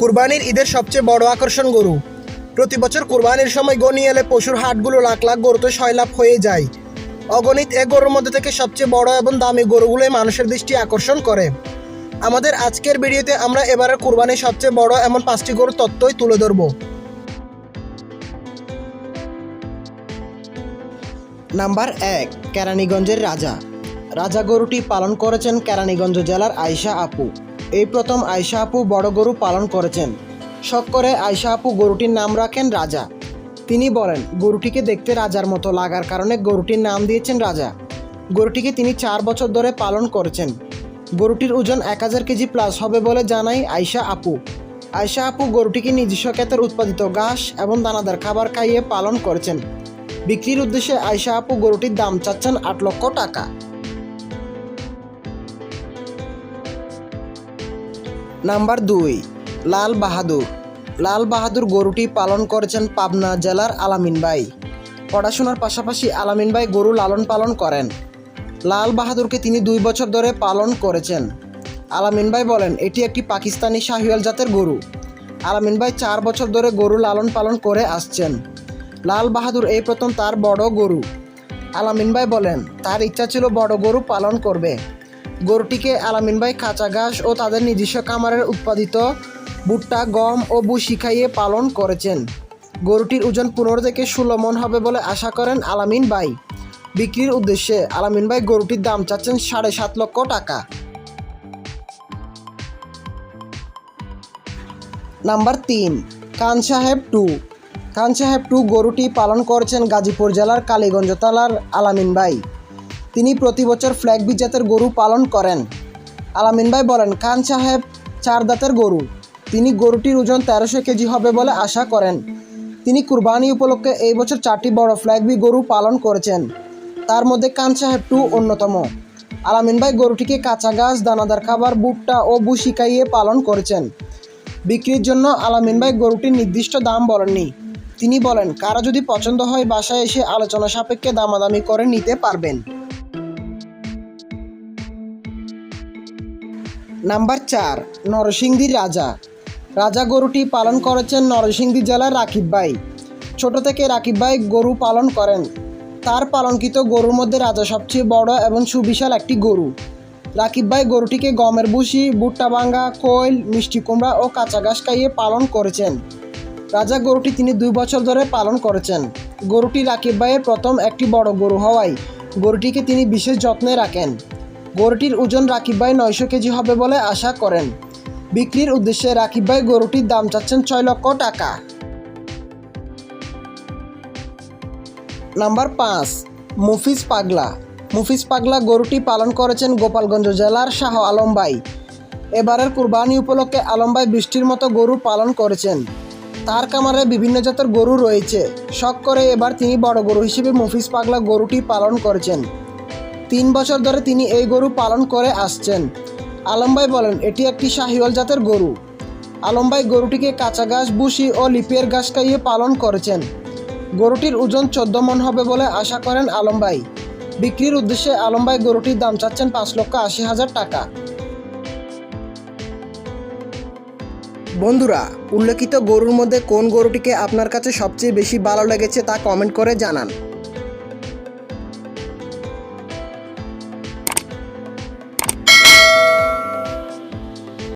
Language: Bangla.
কুরবানির ঈদের সবচেয়ে বড় আকর্ষণ গরু। প্রতি বছর কুরবানির সময় গনি এলে পশুর হাটগুলো লাখ লাখ গরুতে সয়লাভ হয়ে যায়। অগণিত এ গরুর মধ্যে থেকে সবচেয়ে বড় এবং দামি গরুগুলোই মানুষের দৃষ্টি আকর্ষণ করে। আমাদের আজকের ভিডিওতে আমরা এবারে কুরবানির সবচেয়ে বড় এমন পাঁচটি গরুর তত্ত্বই তুলে ধরবো। নাম্বার এক, কেরানীগঞ্জের রাজা। রাজা গরুটি পালন করেছেন কেরানীগঞ্জ জেলার আয়শা আপু। এই প্রথম আয়শা আপু বড় গরু পালন করেছেন। শখ করে আয়শা আপু গরুটির নাম রাখেন রাজা। তিনি বলেন, গরুটিকে দেখতে রাজার মতো লাগার কারণে গরুটির নাম দিয়েছেন রাজা। গরুটিকে তিনি চার বছর ধরে পালন করেছেন। গরুটির ওজন এক হাজার কেজি প্লাস হবে বলে জানায় আয়শা আপু। আয়শা আপু গরুটিকে নিজস্ব ক্ষেতের উৎপাদিত ঘাস এবং দানাদার খাবার খাইয়ে পালন করেছেন। বিক্রির উদ্দেশ্যে আয়শা আপু গরুটির দাম চাচ্ছেন আট লক্ষ টাকা। নাম্বার দুই, লাল বাহাদুর। লাল বাহাদুর গরুটি পালন করেছেন পাবনা জেলার আলামিন ভাই। পড়াশোনার পাশাপাশি আলামিন ভাই গরু লালন পালন করেন। লাল বাহাদুরকে তিনি দুই বছর ধরে পালন করেছেন। আলামিন ভাই বলেন, এটি একটি পাকিস্তানি শাহিওয়াল জাতের গরু। আলামিন ভাই চার বছর ধরে গরু লালন পালন করে আসছেন। লাল বাহাদুর এই প্রথম তার বড় গরু। আলামিন ভাই বলেন, তার ইচ্ছা ছিল বড় গরু পালন করবে। গরুটিকে আলামিন ভাই কাঁচা ঘাস ও তাদের নিজস্ব খামারের উৎপাদিত ভুট্টা, গম ও বুসি খাইয়ে পালন করেছেন। গরুটির ওজন পনেরো থেকে ষোলো মন হবে বলে আশা করেন আলামিন ভাই। বিক্রির উদ্দেশ্যে আলামিন ভাই গরুটির দাম চাচ্ছেন সাড়ে সাত লক্ষ টাকা। নাম্বার তিন খান সাহেব টু। খান সাহেব টু গরুটি পালন করছেন গাজীপুর জেলার কালীগঞ্জ তালার আলামিন ভাই। তিনি প্রতি বছর ফ্ল্যাগ বি জাতের গরু পালন করেন। আলামিন ভাই বলেন, খান সাহেব চার দাঁতের গরু। তিনি গরুটির ওজন তেরোশো কেজি হবে বলে আশা করেন। তিনি কুরবানি উপলক্ষে এই বছর চারটি বড় ফ্ল্যাগ বি গরু পালন করেছেন। তার মধ্যে খান সাহেব টু অন্যতম। আলামিন ভাই গরুটিকে কাঁচা গাছ, দানাদার খাবার, ভুট্টা ও বুসি খাইয়ে পালন করেছেন। বিক্রির জন্য আলামিন ভাই গরুটির নির্দিষ্ট দাম বলেননি। তিনি বলেন, কারও যদি পছন্দ হয়, বাসায় এসে আলোচনা সাপেক্ষে দামাদামি করে নিতে পারবেন। নাম্বার চার, নরসিংদীর রাজা। রাজা গরুটি পালন করেছেন নরসিংদী জেলার রাকিব ভাই। ছোট থেকে রাকিব ভাই গরু পালন করেন। তার পালনকৃত গরুর মধ্যে রাজা সবচেয়ে বড় এবং সুবিশাল একটি গরু। রাকিব ভাই গরুটিকে গমের ভুসি, ভুট্টা ভাঙ্গা, কোয়েল, মিষ্টি কুমড়া ও কাঁচা ঘাস খাইয়ে পালন করেছেন। রাজা গরুটি তিনি দুই বছর ধরে পালন করেছেন। গরুটি রাকিব ভাইয়ের প্রথম একটি বড় গরু হওয়ায় গরুটিকে তিনি বিশেষ যত্নে রাখেন। গরুটির ওজন রাকিব ভাই নয়শো কেজি হবে বলে আশা করেন। বিক্রির উদ্দেশ্যে রাকিব ভাই গরুটির দাম চাচ্ছেন ছয় লক্ষ টাকা। নাম্বার পাঁচ, মুফিজ পাগলা। মুফিজ পাগলা গরুটি পালন করেছেন গোপালগঞ্জ জেলার শাহ আলম ভাই। এবারের কুরবানি উপলক্ষে আলম ভাই বৃষ্টির মতো গরু পালন করেছেন। তার কামারে বিভিন্ন জাতের গরু রয়েছে। শখ করে এবার তিনি বড় গরু হিসেবে মুফিজ পাগলা গরুটি পালন করেছেন। তিন বছর ধরে তিনি এই গরু পালন করে আসছেন। আলমবাই বলেন, এটি একটি শাহিওয়াল জাতের গরু। আলমবাই গরুটিকে কাঁচা ঘাস বুসি ও লিপিয়ার ঘাস খাইয়ে পালন করেছেন। গরুটির ওজন চোদ্দ মন হবে বলে আশা করেন আলমবাই বিক্রির উদ্দেশ্যে আলমবাই গরুটির দাম চাচ্ছেন পাঁচ লক্ষ আশি হাজার টাকা। বন্ধুরা, উল্লেখিত গরুর মধ্যে কোন গরুটিকে আপনার কাছে সবচেয়ে বেশি ভালো লেগেছে তা কমেন্ট করে জানান।